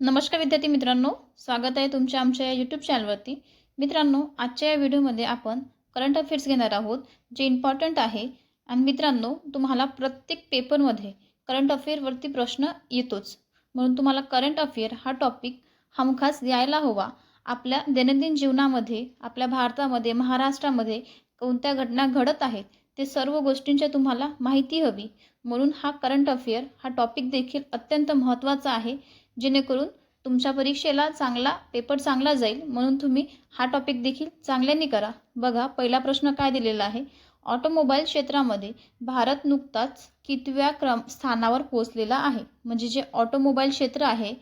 नमस्कार विद्यार्थी मित्रांनो स्वागत आहे तुमच्या आमच्या या यूट्यूब चॅनलवरती मित्रांनो आजच्या या व्हिडिओमध्ये आपण करंट अफेअर्स घेणार आहोत जे इम्पॉर्टंट आहे. आणि मित्रांनो तुम्हाला प्रत्येक पेपरमध्ये करंट अफेअरवरती प्रश्न येतोच. म्हणून तुम्हाला करंट अफेअर हा टॉपिक हमखास यायला हवा. आपल्या दैनंदिन जीवनामध्ये आपल्या भारतामध्ये महाराष्ट्रामध्ये कोणत्या घटना घडत आहेत ते सर्व गोष्टींच्या तुम्हाला माहिती हवी. म्हणून हा करंट अफेअर हा टॉपिक देखील अत्यंत महत्त्वाचा आहे. जेणेकरून तुमच्या परीक्षेला चांगला पेपर चांगला जाईल. म्हणून तुम्ही हा टॉपिक देखील चांगल्याने करा. बघा पहिला प्रश्न काय दिलेला आहे? ऑटोमोबाईल क्षेत्रामध्ये भारत नुकताच कितव्या क्रम स्थानावर पोहोचलेला आहे? म्हणजे जे ऑटोमोबाईल क्षेत्र आहे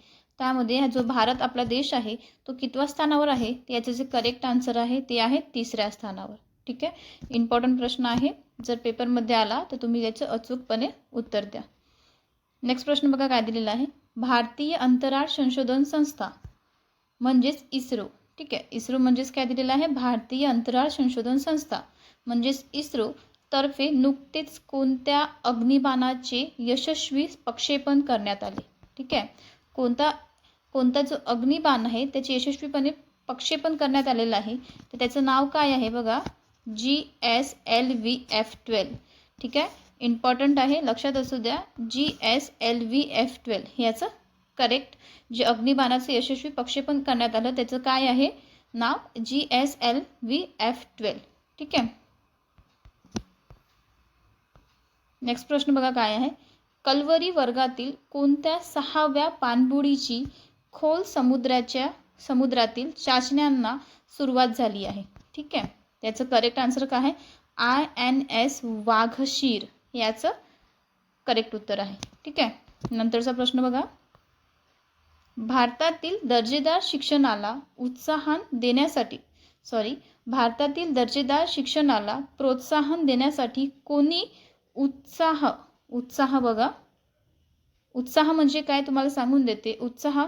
त्यामध्ये हा जो भारत आपला देश आहे तो कितव्या स्थानावर आहे? याचे जे करेक्ट आन्सर आहे ते आहे तिसऱ्या स्थानावर. ठीक आहे? इम्पॉर्टंट प्रश्न आहे. जर पेपरमध्ये आला तर तुम्ही त्याचं अचूकपणे उत्तर द्या. नेक्स्ट प्रश्न बघा काय दिलेला आहे? भारतीय अंतराळ संशोधन संस्था म्हणजेच इस्रो. ठीक आहे. इस्रो म्हणजेच काय दिलेलं आहे? भारतीय अंतराळ संशोधन संस्था म्हणजेच इस्रो तर्फे नुकतेच कोणत्या अग्निबाणाचे यशस्वी प्रक्षेपण करण्यात आले? ठीक आहे. कोणता कोणता जो अग्निबाण आहे त्याचे यशस्वीपणे प्रक्षेपण करण्यात आलेलं आहे तर त्याचं नाव काय आहे बघा? G S L V F twelve. ठीक आहे. इम्पॉर्टंट आहे. लक्षात असू द्या G S L V F twelve याचं करेक्ट जे अग्निबाणाचं यशस्वी प्रक्षेपण करण्यात आलं त्याचं काय आहे? नाव G S L V F twelve ठीक आहे? नेक्स्ट प्रश्न बघा काय आहे? कलवरी वर्गातील कोणत्या सहाव्या पाणबुडीची खोल समुद्राच्या समुद्रातील चाचण्यांना सुरुवात झाली आहे? ठीक आहे? त्याचं करेक्ट आन्सर काय आहे? I N S Vagsheer. याचं करेक्ट उत्तर आहे. ठीक आहे? नंतरचा प्रश्न बघा. भारतातील दर्जेदार शिक्षणाला उत्साहन देण्यासाठी सॉरी भारतातील दर्जेदार शिक्षणाला प्रोत्साहन देण्यासाठी कोणी उत्साह उत्साह बघा. उत्साह म्हणजे काय तुम्हाला सांगून देते. उत्साह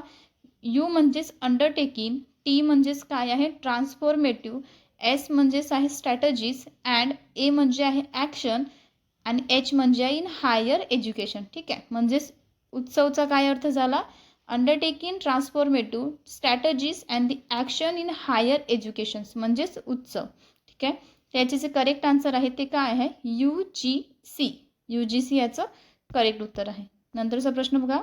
यू म्हणजेच अंडरटेकिंग टी म्हणजेच काय आहे? ट्रान्सफॉर्मेटिव्ह एस म्हणजेच आहे स्ट्रॅटजीज अँड ए म्हणजे आहे ॲक्शन आणि एच म्हणजे इन हायर एज्युकेशन ठीक आहे? म्हणजेच उत्सवचा काय अर्थ झाला? Undertaking transformative strategies and the action in higher educations म्हणजेच उत्सव ठीक आहे? त्याचे जे करेक्ट आन्सर आहे ते काय आहे? U G C U G C याचं करेक्ट उत्तर आहे. नंतरचा प्रश्न बघा.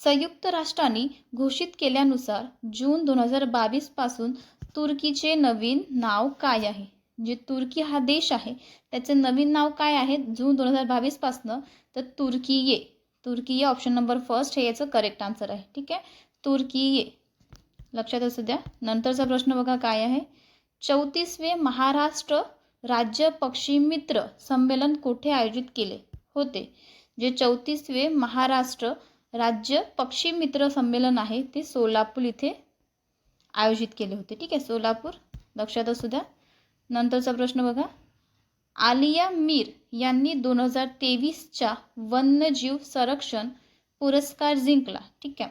संयुक्त राष्ट्रांनी घोषित केल्यानुसार जून दोन हजार बावीसपासून तुर्कीचे नवीन नाव काय आहे? जे तुर्की हा देश आहे त्याचे नवीन नाव काय आहे? जून दोन हजार बावीसपासनं तर तुर्की ये. तुर्की ये ऑप्शन नंबर फर्स्ट हे याचं करेक्ट आन्सर आहे. ठीक आहे? तुर्की ये. लक्षात असू द्या. नंतरचा प्रश्न बघा काय आहे? चौतीसवे महाराष्ट्र राज्य पक्षी मित्र संमेलन कुठे आयोजित केले? होते. जे चौतीसवे महाराष्ट्र राज्य पक्षी मित्र संमेलन आहे ते सोलापूर इथे आयोजित केले होते. ठीक आहे? सोलापूर. लक्षात असू द्या. नंतरचा प्रश्न बघा. आलिया मीर यांनी दोन हजार तेवीसच्या वन्यजीव संरक्षण पुरस्कार जिंकला. ठीक आहे.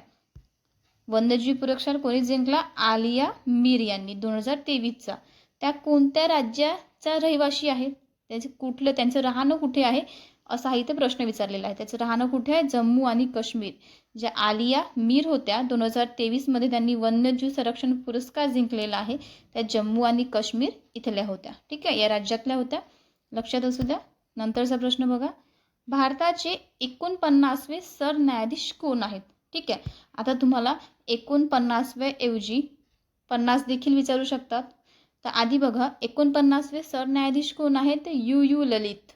वन्यजीव पुरस्कार कोणी जिंकला? आलिया मीर यांनी दोन हजार तेवीसचा. त्या कोणत्या राज्याचा रहिवासी आहेत? त्याचे कुठलं त्यांचं राहणं कुठे आहे? असा इथे प्रश्न विचारलेला आहे. त्याचं राहणं कुठे आहे? जम्मू आणि काश्मीर. ज्या आलिया मीर होत्या दोन हजार तेवीसमध्ये त्यांनी वन्यजीव संरक्षण पुरस्कार जिंकलेला आहे. त्या जम्मू आणि काश्मीर इथल्या होत्या. ठीक आहे? या राज्यातल्या होत्या. लक्षात असू द्या. नंतरचा प्रश्न बघा. भारताचे एकोणपन्नासवे सरन्यायाधीश कोण आहेत? ठीक आहे? आता तुम्हाला एकोणपन्नासव्या ऐवजी पन्नास देखील विचारू शकतात. तर आधी बघा. एकोणपन्नासवे सरन्यायाधीश कोण आहेत? U U Lalit.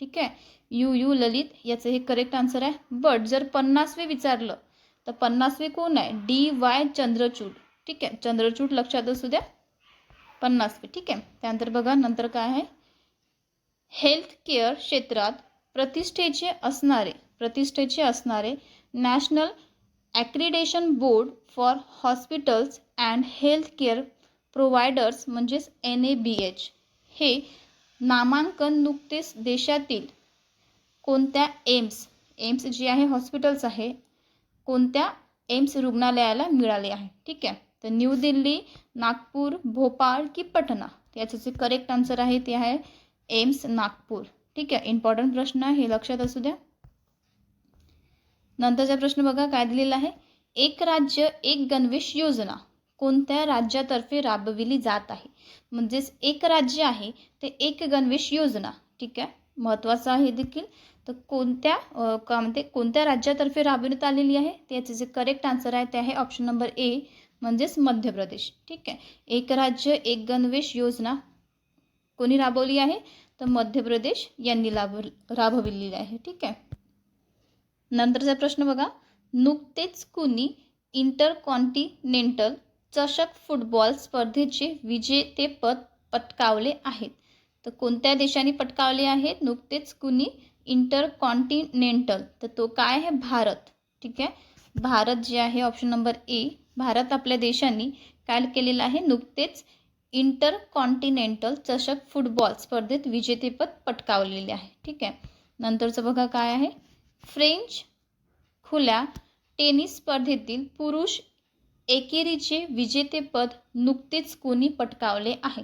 ठीक आहे? यू यू ललित याचं हे करेक्ट आन्सर आहे. बट जर पन्नासवे विचारलं तर पन्नासवे कोण आहे? D Y Chandrachud. ठीक आहे? चंद्रचूड लक्षात असू द्या. पन्नासवे. ठीक आहे? त्यानंतर बघा नंतर काय आहे? हेल्थ केअर क्षेत्रात प्रतिष्ठेचे असणारे प्रतिष्ठेचे असणारे national accreditation board for hospitals and health care providers म्हणजेच एन ए बी एच हे नामांकन नुकतेच देशातील कोणत्या एम्स एम्स जी आहे हॉस्पिटल्स आहे कोणत्या एम्स रुग्णालयाला मिळाले आहे? ठीक आहे? तर न्यू दिल्ली नागपूर भोपाळ की पटना? याचं जे करेक्ट आन्सर आहे ते आहे एम्स नागपूर. ठीक आहे? इम्पॉर्टंट प्रश्न आहे हे लक्षात असू द्या. नंतरचा प्रश्न बघा काय दिलेला आहे? एक राज्य एक गणवेश योजना. कोणत्या राज्यातर्फे राबविली जात आहे? म्हणजेच एक राज्य आहे ते एक गणवेश योजना. ठीक आहे? महत्त्वाचं आहे देखील. तर कोणत्या का म्हणते कोणत्या राज्यातर्फे राबविण्यात आलेली आहे? त्याचे जे करेक्ट आन्सर आहे ते आहे ऑप्शन नंबर ए म्हणजेच मध्य प्रदेश. ठीक आहे? एक राज्य एक गणवेश योजना कोणी राबवली आहे? तर मध्य प्रदेश यांनी लाभ राबविलेली आहे. ठीक आहे? नंतरचा प्रश्न बघा. नुकतेच कुणी इंटरकॉन्टिनेंटल चषक फुटबॉल स्पर्धेचे विजेतेपद पटकावले आहेत. तर कोणत्या देशाने पटकावले आहेत? नुकतेच कुणी? इंटरकॉन्टिनेंटल. तर तो काय आहे? भारत. ठीक आहे? भारत जे आहे ऑप्शन नंबर ए भारत आपल्या देशांनी काय केलेलं आहे? नुकतेच इंटरकॉन्टिनेंटल चषक फुटबॉल स्पर्धेत विजेतेपद पटकावलेले आहे. ठीक आहे? नंतरचं बघा काय आहे? फ्रेंच खुल्या टेनिस स्पर्धेतील पुरुष एकेरीचे विजेतेपद नुकतेच कोणी पटकावले आहे?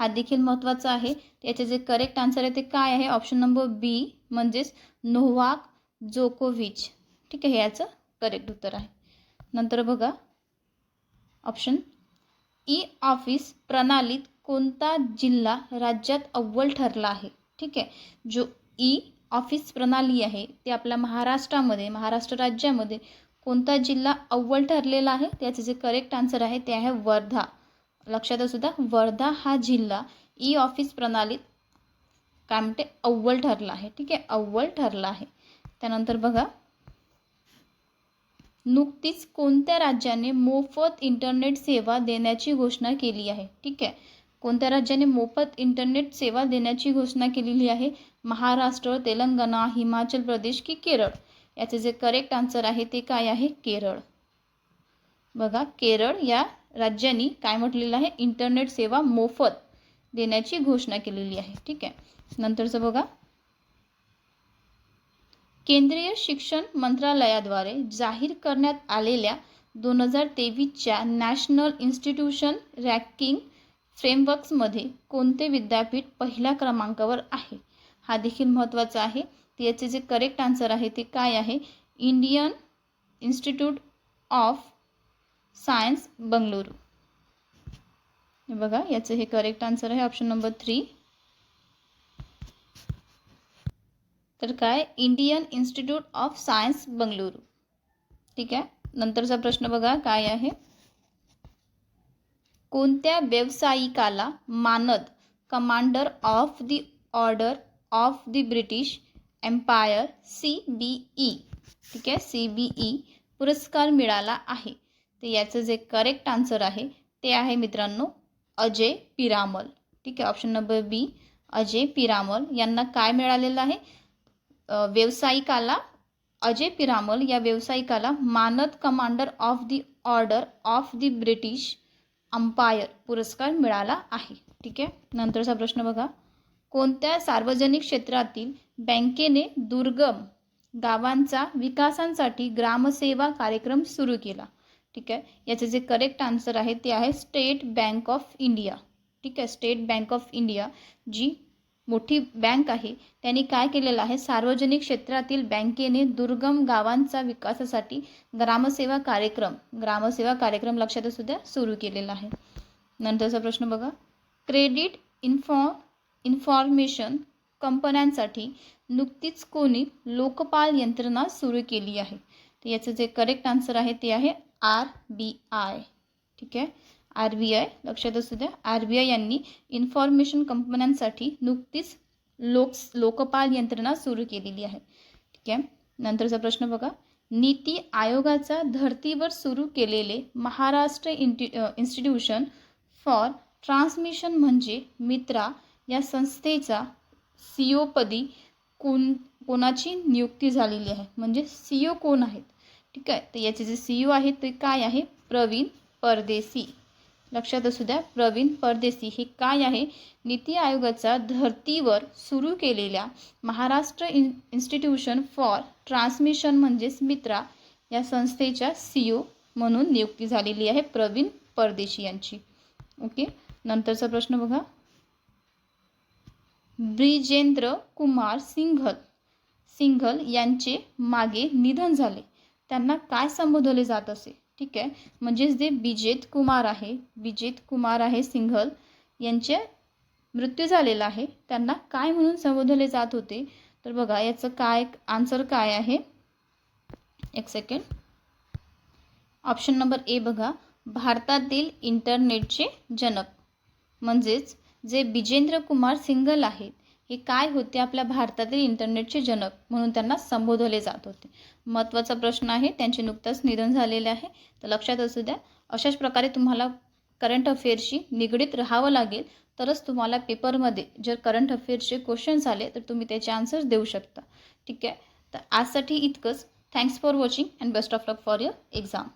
हा देखील महत्त्वाचा आहे. त्याचे जे करेक्ट आन्सर आहे ते काय आहे? ऑप्शन नंबर बी म्हणजेच नोवाक जोकोविच. ठीक आहे याचं करेक्ट उत्तर आहे. नंतर बघा. ऑप्शन ई ऑफिस प्रणालीत कोणता जिल्हा राज्यात अव्वल ठरला आहे? ठीक आहे. जो e ई ऑफिस प्रणाली आहे ते आपल्या महाराष्ट्रामध्ये महाराष्ट्र राज्यामध्ये कोणता जिल्हा अव्वल ठरलेला आहे? त्याचे जे करेक्ट आन्सर आहे ते आहे वर्धा. लक्षात असू द्या वर्धा हा जिल्हा e ई ऑफिस प्रणालीत काय म्हणते अव्वल ठरला आहे. ठीक आहे अव्वल ठरला आहे. त्यानंतर बघा. नुकतीच कोणत्या राज्याने मोफत इंटरनेट सेवा देण्याची घोषणा केली आहे? ठीक आहे. कोणत्या राज्याने मोफत इंटरनेट सेवा देण्याची घोषणा केलेली आहे? महाराष्ट्र तेलंगणा हिमाचल प्रदेश की केरळ? याचे जे करेक्ट आन्सर आहे ते काय आहे? केरळ. बघा केरळ या राज्यांनी काय म्हटलेलं आहे? इंटरनेट सेवा मोफत देण्याची घोषणा केलेली आहे. ठीक आहे? नंतरचं बघा. केंद्रीय शिक्षण मंत्रालयाद्वारे जाहीर करण्यात आलेल्या दोन हजार तेवीसच्या नॅशनल इन्स्टिट्यूशन रँकिंग फ्रेमवर्क्समध्ये कोणते विद्यापीठ पहिल्या क्रमांकावर आहे? हा देखील महत्त्वाचा आहे. याचे जे करेक्ट आन्सर आहे ते काय आहे? Indian Institute of Science Bengaluru बघा याचं हे करेक्ट आन्सर आहे ऑप्शन नंबर थ्री तर काय? Indian Institute of Science Bengaluru ठीक आहे? नंतरचा प्रश्न बघा काय आहे? कोणत्या व्यावसायिकाला मानद Commander of the Order of the British Empire C B E ठीक आहे? सी बी ई पुरस्कार मिळाला आहे. तर याचं जे करेक्ट आन्सर आहे ते आहे मित्रांनो अजय पिरामल. ठीक आहे? Option number B Ajay Piramal. यांना काय मिळालेलं आहे? व्यावसायिकाला अजय पिरामल या व्यावसायिकाला मानद Commander of the Order of the British Empire पुरस्कार मिळाला आहे. ठीक आहे? नंतरचा प्रश्न बघा. कोणत्या सार्वजनिक क्षेत्रातील बँकेने दुर्गम गावांचा विकासांसाठी ग्रामसेवा कार्यक्रम सुरू केला. ठीक आहे? याचे जे करेक्ट आन्सर आहे ते आहे स्टेट बँक ऑफ इंडिया ठीक आहे? स्टेट बँक ऑफ इंडिया जी मोठी बँक आहे त्यांनी काय केलेलं आहे? सार्वजनिक क्षेत्रातील बँकेने दुर्गम गावांचा विकासासाठी ग्रामसेवा कार्यक्रम ग्रामसेवा कार्यक्रम लक्षात असू द्या सुरू केलेला आहे. नंतरचा प्रश्न बघा. क्रेडिट इन्फॉ इन्फॉर्मेशन कंपन्यांसाठी नुकतीच कोणी लोकपाल यंत्रणा सुरू केली आहे. तर याचं जे करेक्ट आन्सर आहे ते आहे आर बी आय. ठीक आहे? आर बी आय लक्षात असू द्या. आर बी आय यांनी इन्फॉर्मेशन कंपन्यांसाठी नुकतीच लोक लोकपाल यंत्रणा सुरू केलेली आहे. ठीक आहे? नंतरचा प्रश्न बघा. नीती आयोगाचा धर्तीवर सुरू केलेले महाराष्ट्र इंटि इन्स्टिट्यूशन फॉर ट्रान्समिशन म्हणजे मित्रा या संस्थेचा सी ओपदी कोण कोणाची नियुक्ती झालेली आहे? म्हणजे सी ओ कोण आहेत? ठीक आहे तर याचे जे सी ओ आहेत ते काय आहे? प्रवीण परदेसी. लक्षात असू द्या प्रवीण परदेसी हे काय आहे? नीती आयोगाचा धर्तीवर सुरू केलेल्या Maharashtra in Institution for Transmission म्हणजेच मित्रा या संस्थेच्या सी ओ म्हणून नियुक्ती झालेली आहे प्रवीण परदेशी यांची. ओके नंतरचा प्रश्न बघा. ब्रिजेंद्र कुमार सिंघल. सिंघल यांचे मागे निधन झाले. त्यांना काय संबोधले जात असे? ठीक आहे. म्हणजेच जे बिजेत कुमार आहे बिजेत कुमार आहे सिंघल यांचे मृत्यू झालेला आहे. त्यांना काय म्हणून संबोधले जात होते? तर बघा याचं काय आन्सर काय आहे? एक सेकंड ऑप्शन नंबर ए बघा. भारतातील इंटरनेटचे जनक. म्हणजेच जे बिजेंद्र कुमार सिंगल आहेत हे काय होते आपल्या भारतातील इंटरनेटचे जनक म्हणून त्यांना संबोधले जात होते. महत्त्वाचा प्रश्न आहे त्यांचे नुकतंच निधन झालेले आहे. तर लक्षात असू द्या अशाच प्रकारे तुम्हाला करंट अफेअर्सशी निगडीत राहावं लागेल तरच तुम्हाला पेपरमध्ये जर करंट अफेअर्सचे क्वेश्चन्स आले तर तुम्ही त्याचे आन्सर्स देऊ शकता. ठीक आहे? तर आजसाठी इतकंच. Thanks for watching and best of luck for your exam